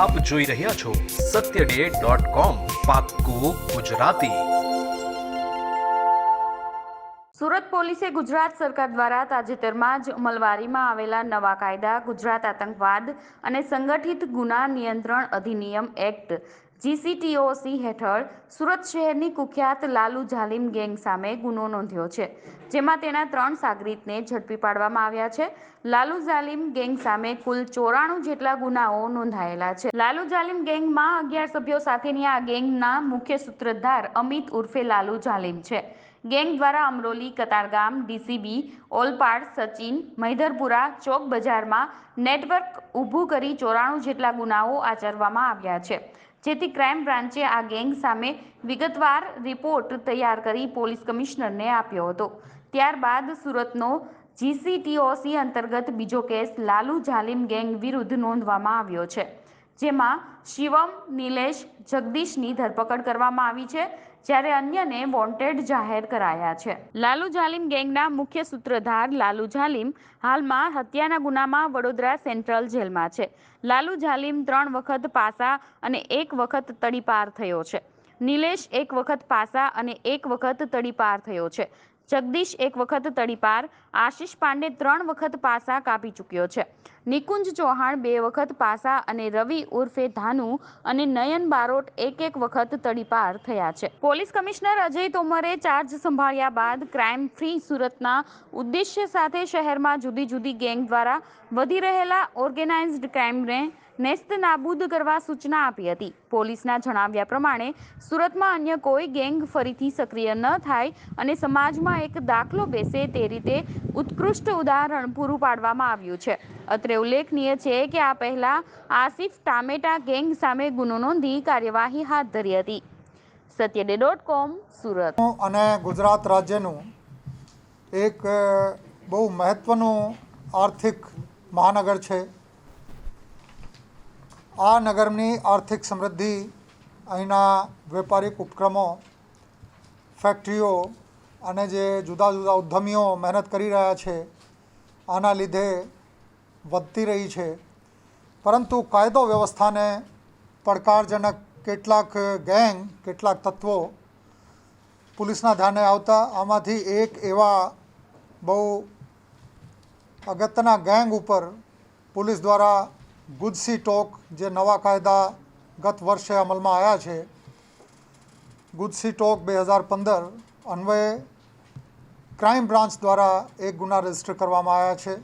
આપ જોઈ રહ્યા છો સત્ય ડે ગુજરાતી. સુરત પોલીસે ગુજરાત સરકાર દ્વારા તાજેતરમાં જ અમલવારીમાં આવેલા નવા કાયદા, ગુજરાત આતંકવાદ અને સંગઠિત ગુના નિયંત્રણ અધિનિયમ એક્ટ જીસીટીઓસી હેઠળ સુરત શહેરની કુખ્યાત લાલુ જાલિમ ગેંગ સામે ગુનો નોંધ્યો છે, જેમાં તેના ત્રણ સાગરીતને ઝડપી પાડવામાં આવ્યા છે. લાલુ જાલિમ ગેંગ સામે કુલ ચોરાણું જેટલા ગુનાઓ નોંધાયેલા છે. લાલુ જાલિમ ગેંગમાં અગિયાર સભ્યો સાથેની આ ગેંગના મુખ્ય સૂત્રધાર અમિત ઉર્ફે લાલુ જાલિમ છે. ગેંગ દ્વારા અમરોલી, કતારગામ, ડીસીબી, ઓલપાડ, સચિન, મૈધરપુરા, ચોક બજારમાં નેટવર્ક ઊભું કરી ચોરાણું જેટલા ગુનાઓ આચરવામાં આવ્યા છે. જેથી ક્રાઇમ બ્રાન્ચે આ ગેંગ સામે વિગતવાર રિપોર્ટ તૈયાર કરી પોલીસ કમિશનરને આપ્યો હતો. ત્યારબાદ સુરતનો જીસીટીઓસી અંતર્ગત બીજો કેસ લાલુ જાલિમ ગેંગ વિરુદ્ધ નોંધવામાં આવ્યો છે. જેમાં શિવમ, નિલેશ, જગદીશની ધરપકડ કરવામાં આવી છે. જ્યારે અન્યને વોન્ટેડ જાહેર કરાયા છે. લાલુ જાલિમ ગેંગના મુખ્ય સૂત્રધાર લાલુ જાલિમ હાલમાં હત્યાના ગુનામાં વડોદરા સેન્ટ્રલ જેલમાં છે. લાલુ જાલિમ ત્રણ વખત પાસા અને એક વખત તડીપાર થયો છે. નિલેશ એક વખત પાસા અને એક વખત તડીપાર થયો છે. જગદીશ એક વખત તડીપાર, આશિષ પાંડે ત્રણ વખત પાસા કાપી ચૂક્યો છે. નિકુંજ ચૌહાણ બે વખત પાસા અને રવિ ઉર્ફે ધાનુ અને નયન બારોટ એક એક વખત તડીપાર થયા છે. પોલીસ કમિશનર અજય તોમરે ચાર્જ સંભાળ્યા બાદ ક્રાઇમ ફ્રી સુરતના ઉદ્દેશ્ય સાથે શહેરમાં જુદી જુદી ગેંગ દ્વારા વધી રહેલા ઓર્ગેનાઇઝ્ડ ક્રાઇમને નેસ્ત નાબૂદ કરવા સૂચના આપી હતી. પોલીસના જણાવ્યા પ્રમાણે, સુરતમાં અન્ય કોઈ ગેંગ ફરીથી સક્રિય ન થાય અને સમાજમાં એક દાખલો બેસે તે રીતે ઉત્કૃષ્ટ ઉદાહરણ પૂરું પાડવામાં આવ્યું છે. અત્રે ઉલ્લેખનીય છે કે આ પહેલા આસિફ ટામેટા ગેંગ સામે ગુનો નોંધી કાર્યવાહી હાથ ધરી હતી. સત્યડે ડોટ કોમ, સુરત. અને ગુજરાત રાજ્યનું એક બહુ મહત્ત્વનું આર્થિક મહાનગર છે. આ નગરની આર્થિક સમૃદ્ધિ અહીંના વેપારિક ઉપક્રમો, ફેક્ટરીઓ અને જે જુદા જુદા ઉદ્યમીઓ મહેનત કરી રહ્યા છે, આના લીધે વધતી રહી છે. પરંતુ કાયદો વ્યવસ્થાને પડકારજનક કેટલાક ગેંગ, કેટલાક તત્વો પોલીસના ધ્યાને આવતા આમાંથી એક એવા બહુ અગત્યના ગેંગ ઉપર પોલીસ દ્વારા ગુજસી ટોક જે નવા કાયદા ગત વર્ષે અમલમાં આવ્યા છે, ગુજસી ટોક બે હજાર પંદર અન્વયે ક્રાઇમ બ્રાન્ચ દ્વારા એક ગુના રજિસ્ટર કરવામાં આવ્યા છે.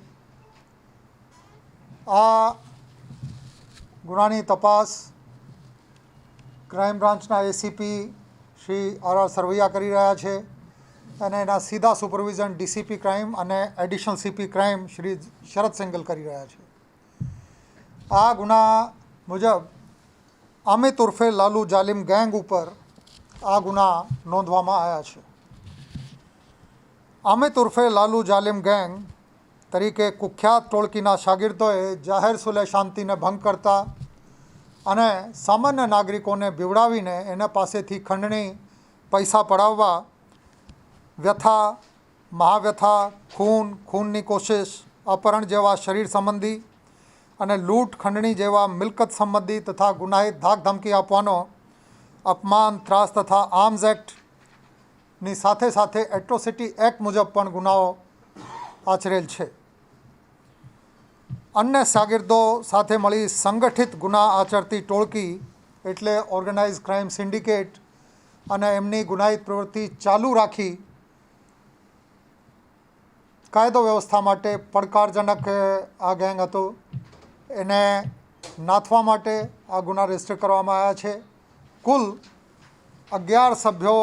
આ ગુનાની તપાસ ક્રાઇમ બ્રાન્ચના ACP Shri R R Sarvaiya કરી રહ્યા છે અને એના સીધા સુપરવિઝન ડીસીપી ક્રાઇમ અને additional CP crime Shri Sharad Sengal કરી રહ્યા છે. આ ગુના મુજબ અમિત ઉર્ફે લાલુ જાલિમ ગેંગ ઉપર આ ગુના નોંધવામાં આવ્યા છે. અમિત ઉર્ફે લાલુ જાલિમ ગેંગ તરીકે કુખ્યાત ટોળકીના શાગીર્દોએ જાહેર સુલે શાંતિને ભંગ કરતા અને સામાન્ય નાગરિકોને બીવડાવીને એના પાસેથી ખંડણી પૈસા પડાવવા વ્યથા, મહાવ્યથા, ખૂન, ખૂનની કોશિશ, અપહરણ જેવા શરીર સંબંધી અને લૂંટ ખંડણી જેવા મિલકત સંબંધી તથા ગુનાહિત ધાકધમકી આપવાનો અપમાન, ત્રાસ તથા આર્મ્સ એક્ટની સાથે સાથે એટ્રોસિટી એક્ટ મુજબ પણ ગુનાઓ આચરેલ છે. અન્ય શાગીર્દો સાથે મળી સંગઠિત ગુના આચરતી ટોળકી એટલે ઓર્ગેનાઇઝ ક્રાઇમ સિન્ડિકેટ અને એમની ગુનાહિત પ્રવૃત્તિ ચાલુ રાખી કાયદો વ્યવસ્થા માટે પડકારજનક આ ગેંગ હતો. એને નાથવા માટે આ ગુના રજિસ્ટર કરવામાં આવ્યા છે. કુલ અગિયાર સભ્યો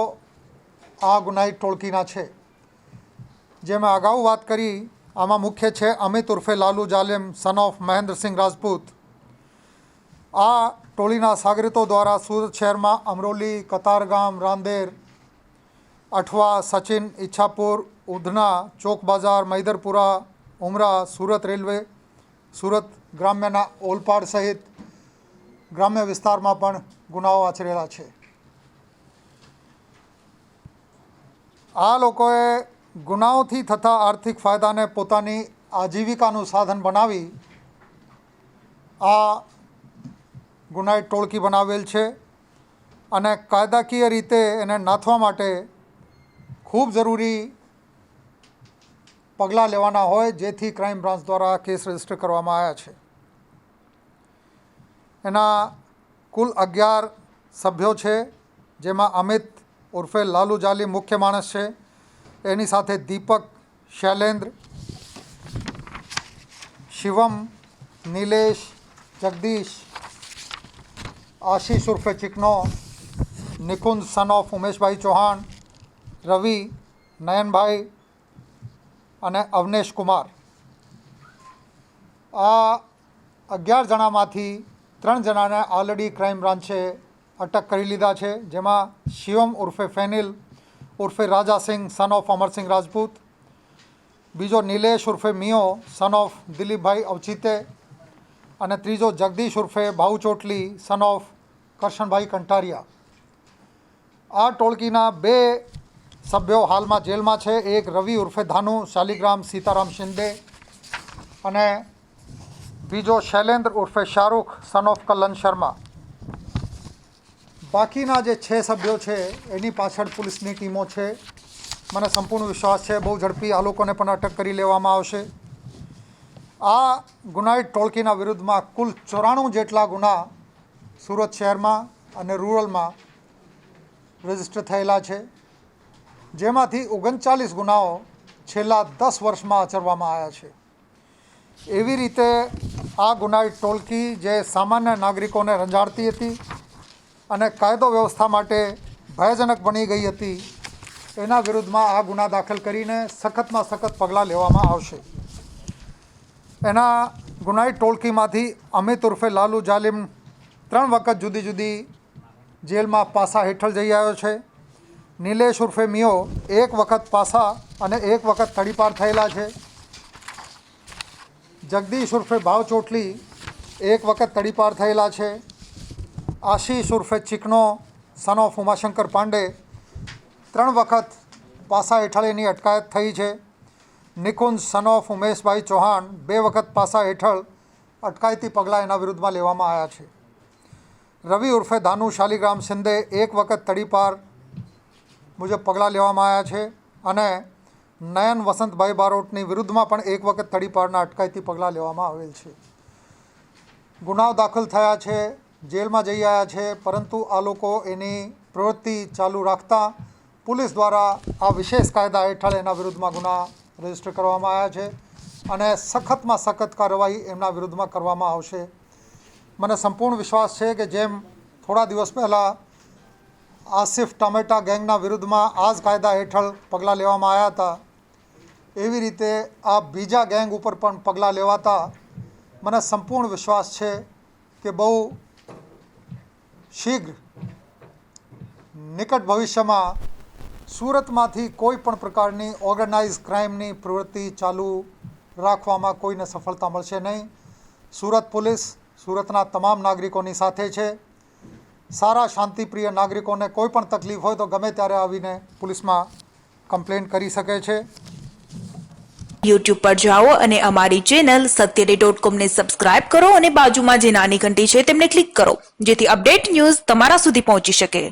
આ ગુનાહિત ટોળકીના છે. જે મેં અગાઉ વાત કરી, આમાં મુખ્ય છે અમિત ઉર્ફે લાલુ જાલેમ સન ઓફ મહેન્દ્રસિંહ રાજપૂત. આ ટોળીના સાગરીતો દ્વારા સુરત શહેરમાં અમરોલી, કતારગામ, રાંદેર, અઠવા, સચિન, ઈચ્છાપુર, ઉધના ચોક બજાર મૈદરપુરા, ઉમરા, સુરત રેલવે સુરત ગ્રામ્યના ઓલપાડ સહિત ગ્રામ્ય વિસ્તારમાં પણ ગુનાઓ આચરેલા છે. આ લોકોએ ગુનાઓથી થતા આર્થિક ફાયદાને પોતાની આજીવિકાનું સાધન બનાવી આ ગુનાઈ ટોળકી બનાવેલ છે અને કાયદાકીય રીતે એને નાથવા માટે ખૂબ જરૂરી પગલાં લેવાના હોય, જેથી ક્રાઇમ બ્રાન્ચ દ્વારા કેસ રજિસ્ટર કરવામાં આવ્યા છે. એના કુલ અગિયાર સભ્યો છે, જેમાં અમિત ઉર્ફે લાલુ જાલી મુખ્ય માણસ છે. એની સાથે દીપક શૈલેન્દ્ર, શિવમ નિલેશ, જગદીશ, આશીષ ઉર્ફે ચિકનો, નિકુંજ સન ઓફ ઉમેશભાઈ ચૌહાણ, રવિ, નયનભાઈ અને અવનેશ કુમાર. આ અગિયાર જણામાંથી ત્રણ જણાને ઓલરેડી ક્રાઇમ બ્રાન્ચે અટક કરી લીધા છે, જેમાં શિવમ ઉર્ફે ફેનિલ, ઉર્ફે રાજાસિંહ સન ઓફ અમરસિંહ રાજપૂત, બીજો નિલેશ ઉર્ફે મિયો સન ઓફ દિલીપભાઈ અવચિતે, અને ત્રીજો જગદીશ ઉર્ફે ભાઉ ચોટલી સન ઓફ કરશનભાઈ કંટારિયા. આ ટોળકીના બે સભ્યો હાલમાં જેલમાં છે એક રવિ ઉર્ફે ધાનુ, શાલિગ્રામ સીતારામ શિંદે અને બીજો શૈલેન્દ્ર ઉર્ફે શાહરૂખ સન ઓફ કલ્લન શર્મા. બાકીના જે છ સભ્યો છે, એની પાછળ પોલીસની ટીમો છે. મને સંપૂર્ણ વિશ્વાસ છે, બહુ ઝડપી આ લોકોને પણ અટક કરી લેવામાં આવશે. આ ગુનાહિત ટોળકીના વિરુદ્ધમાં કુલ ચોરાણું જેટલા ગુના સુરત શહેરમાં અને રૂરલમાં રજિસ્ટર થયેલા છે. જેમાંથી ઓગણચાલીસ ગુનાઓ છેલ્લા દસ વર્ષમાં આચરવામાં આવ્યા છે. એવી રીતે આ ગુનાઈ ટોલકી જે સામાન્ય નાગરિકોને રંજાડતી હતી અને કાયદો વ્યવસ્થા માટે ભયજનક બની ગઈ હતી, એના વિરુદ્ધમાં આ ગુના દાખલ કરીને સખતમાં સખત પગલાં લેવામાં આવશે. એના ગુનાઈ ટોળકીમાંથી અમિત ઉર્ફે લાલુ જાલિમ ત્રણ વખત જુદી જુદી જેલમાં પાસા હેઠળ જઈ આવ્યો છે. નિલેશ ઉર્ફે મિયો એક વખત પાસા અને એક વખત તડીપાર થયેલા છે. જગદીશ ઉર્ફે ભાવ ચોટલી એક વખત તડીપાર થયેલા છે. આશીષ ઉર્ફે ચિકનો સન ઓફ ઉમાશંકર પાંડે ત્રણ વખત પાસા હેઠળ એની અટકાયત થઈ છે. નિકુંજ સન ઓફ ઉમેશભાઈ ચૌહાણ બે વખત પાસા હેઠળ અટકાયતી પગલાં એના વિરુદ્ધમાં લેવામાં આવ્યા છે. રવિ ઉર્ફે ધાનુ શાલિગ્રામ શિંદે એક વખત તડીપાર મુજબ પગલાં લેવામાં આવ્યા છે અને નયન વસંતભાઈ બારોટની વિરુદ્ધમાં પણ એક વખત તડીપારના અટકાયતી પગલાં લેવામાં આવેલ છે. ગુનાઓ દાખલ થયા છે, જેલમાં જઈ આવ્યા છે, પરંતુ આ લોકો એની પ્રવૃત્તિ ચાલુ રાખતા પોલીસ દ્વારા આ વિશેષ કાયદા હેઠળ એના વિરુદ્ધમાં ગુના રજિસ્ટર કરવામાં આવ્યા છે અને સખતમાં સખત કાર્યવાહી એમના વિરુદ્ધમાં કરવામાં આવશે. મને સંપૂર્ણ વિશ્વાસ છે કે જેમ થોડા દિવસ પહેલાં આસિફ ટમેટા ગેંગના વિરુદ્ધમાં આ જ કાયદા હેઠળ પગલાં લેવામાં આવ્યા હતા. એવી રીતે આ બીજા ગેંગ ઉપર પણ પગલાં લેવાતા મને સંપૂર્ણ વિશ્વાસ છે કે બહુ શીઘ્ર નિકટ ભવિષ્યમાં સુરતમાંથી કોઈ પણ પ્રકારની ઓર્ગેનાઇઝ ક્રાઇમની પ્રવૃત્તિ ચાલુ રાખવામાં કોઈને સફળતા મળશે નહીં. સુરત પોલીસ સુરતના તમામ નાગરિકોની સાથે છે. સારા શાંતિપ્રિય નાગરિકોને કોઈ પણ તકલીફ હોય તો ગમે ત્યારે આવીને પોલીસમાં કમ્પ્લેન કરી શકે છે. યુટ્યુબ પર જાઓ અને અમારી ચેનલ સત્યરે ડોટ કોમને સબસ્ક્રાઇબ કરો અને બાજુમાં જે નાની ઘંટી છે તેમને ક્લિક કરો, જેથી અપડેટ ન્યૂઝ તમારા સુધી પહોંચી શકે.